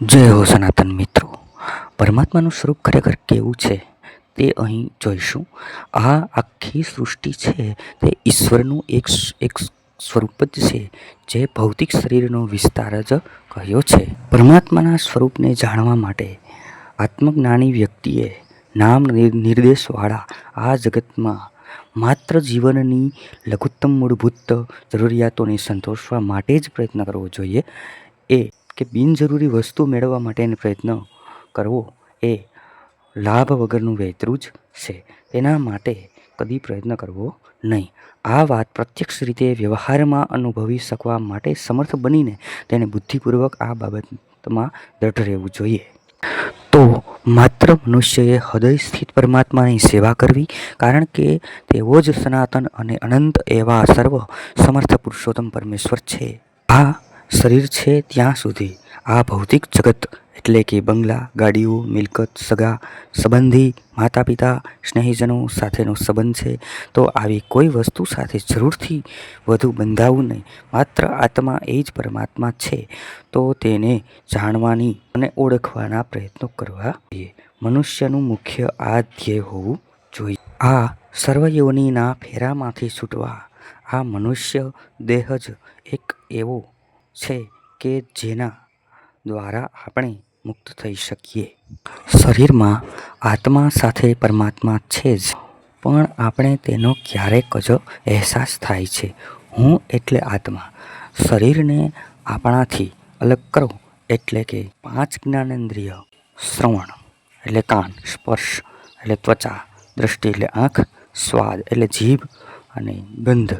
જય હો સનાતન મિત્રો. પરમાત્માનું સ્વરૂપ ખરેખર કેવું છે તે અહીં જોઈશું. આ આખી સૃષ્ટિ છે તે ઈશ્વરનું એક એક સ્વરૂપ જ છે જે ભૌતિક શરીરનો વિસ્તાર જ કહ્યો છે. પરમાત્માના સ્વરૂપને જાણવા માટે આત્મજ્ઞાની વ્યક્તિએ નામ નિર્દેશવાળા આ જગતમાં માત્ર જીવનની લઘુત્તમ મૂળભૂત જરૂરિયાતોને સંતોષવા માટે જ પ્રયત્ન કરવો જોઈએ. એ કે બિનજરૂરી વસ્તુ મેળવવા માટેનો પ્રયત્ન કરવો એ લાભ વગરનું વેતરું જ છે. તેના માટે કદી પ્રયત્ન કરવો નહીં. આ વાત પ્રત્યક્ષ રીતે વ્યવહારમાં અનુભવી શકવા માટે સમર્થ બનીને તેને બુદ્ધિપૂર્વક આ બાબતમાં દૃઢ રહેવું જોઈએ. તો માત્ર મનુષ્યએ હૃદય સ્થિત પરમાત્માની સેવા કરવી, કારણ કે તેઓ જ સનાતન અને અનંત એવા સર્વ સમર્થ પુરુષોત્તમ પરમેશ્વર છે. આ શરીર છે ત્યાં સુધી. આ ભૌતિક જગત એટલે કે બંગલા, ગાડીઓ, મિલકત, સગા, સંબંધી માતા પિતા સ્નેહીજનો સાથેનો સંબંધ છે. તો આવી કોઈ વસ્તુ સાથે જરૂરથી વધુ બંધાવું નહીં. માત્ર આત્મા એ જ પરમાત્મા છે. તો તેને જાણવાની અને ઓળખવાના પ્રયત્નો કરવા જોઈએ. મનુષ્યનું મુખ્ય આ ધ્યેય હોવું જોઈએ. આ સર્વયોનીના ફેરામાંથી છૂટવા. આ મનુષ્ય દેહ જ એક એવો છે કે જેના દ્વારા આપણે મુક્ત થઈ શકીએ. શરીરમાં આત્મા સાથે પરમાત્મા છે જ. પણ આપણે તેનો ક્યારેક જ અહેસાસ થાય છે. હું એટલે આત્મા. શરીરને આપણાથી અલગ કરો એટલે કે પાંચ જ્ઞાનેન્દ્રિય. શ્રવણ એટલે કાન, સ્પર્શ એટલે ત્વચા, દ્રષ્ટિ એટલે આંખ, સ્વાદ એટલે જીભ અને ગંધ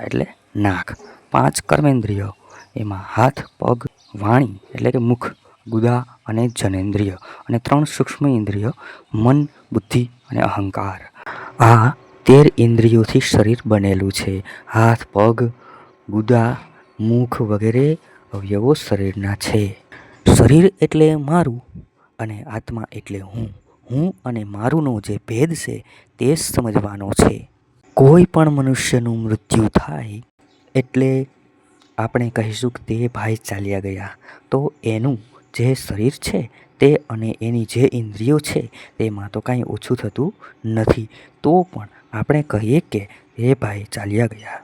એટલે નાક. પાંચ કર્મેન્દ્રિયો. એમાં હાથ, પગ, વાણી એટલે કે મુખ, ગુદા અને જનેન્દ્રિય અને ત્રણ સૂક્ષ્મ ઇન્દ્રિય, મન, બુદ્ધિ અને અહંકાર. આ તેર ઇન્દ્રિયોથી શરીર બનેલું છે. હાથ, પગ, ગુદા, મુખ વગેરે અવયવો શરીરના છે. શરીર એટલે મારું અને આત્મા એટલે હું. હું અને મારુંનો જે ભેદ છે તે સમજવાનો છે. કોઈ પણ મનુષ્યનું મૃત્યુ થાય એટલે આપણે કહીશું કે તે ભાઈ ચાલ્યા ગયા. તો એનું જે શરીર છે તે અને એની જે ઇન્દ્રિયો છે તેમાં તો કાંઈ ઓછું થતું નથી. તો પણ આપણે કહીએ કે એ ભાઈ ચાલ્યા ગયા.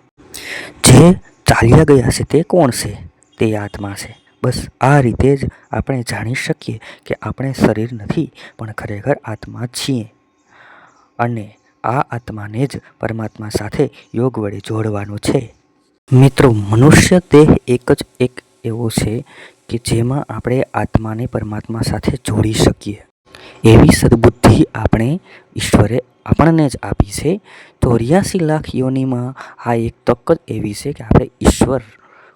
જે ચાલ્યા ગયા છે તે કોણ છે? તે આત્મા છે. બસ આ રીતે જ આપણે જાણી શકીએ કે આપણે શરીર નથી, પણ ખરેખર આત્મા છીએ. અને આ આત્માને જ પરમાત્મા સાથે યોગ વડે જોડવાનો છે. મિત્રો, મનુષ્ય દેહ એક જ એક એવો છે કે જેમાં આપણે આત્માને પરમાત્મા સાથે જોડી શકીએ. એવી સદબુદ્ધિ આપણે ઈશ્વરે આપણને જ આપી છે. ચોર્યાસી લાખ યોનીમાં આ એક તક જ એવી છે કે આપણે ઈશ્વર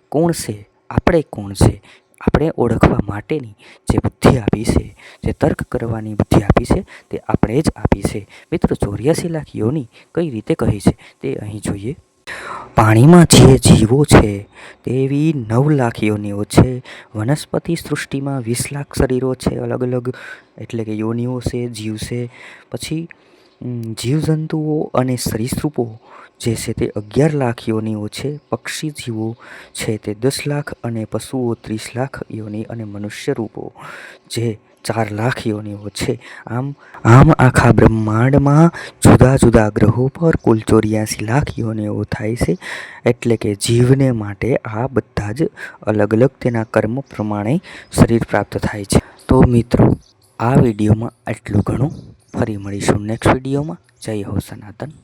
કોણ છે? આપણે કોણ છે? આપણે ઓળખવા માટેની જે બુદ્ધિ આપી છે, જે તર્ક કરવાની બુદ્ધિ આપી છે, તે આપણે જ આપી છે. મિત્રો, ચોર્યાસી લાખ યોની કઈ રીતે કહી છે તે અહીં જોઈએ. પાણીમાં જે જીવો છે, તેવી નવ લાખ યોનિઓ છે. વનસ્પતિ સૃષ્ટિમાં વીસ લાખ શરીરો છે, અલગ અલગ એટલે કે યોનિઓ છે, જીવ છે. પછી જીવજંતુઓ અને સરીસૃપો જે છે તે અગિયાર લાખ યોનીઓ છે પક્ષી જીવો છે તે દસ લાખ અને પશુઓ ત્રીસ લાખ યોની અને મનુષ્ય રૂપો જે ચાર લાખ યોનીઓ છે આમ આમ આખા બ્રહ્માંડમાં જુદા જુદા ગ્રહો પર કુલ ચોર્યાસી લાખ યોનીઓ થાય છે એટલે કે જીવને માટે આ બધા જ અલગ અલગ તેના કર્મ પ્રમાણે શરીર પ્રાપ્ત થાય છે. તો મિત્રો, આ વિડીયોમાં આટલું ઘણું. ફરી મળીશું નેક્સ્ટ વિડીયોમાં. જય હો સનાતન.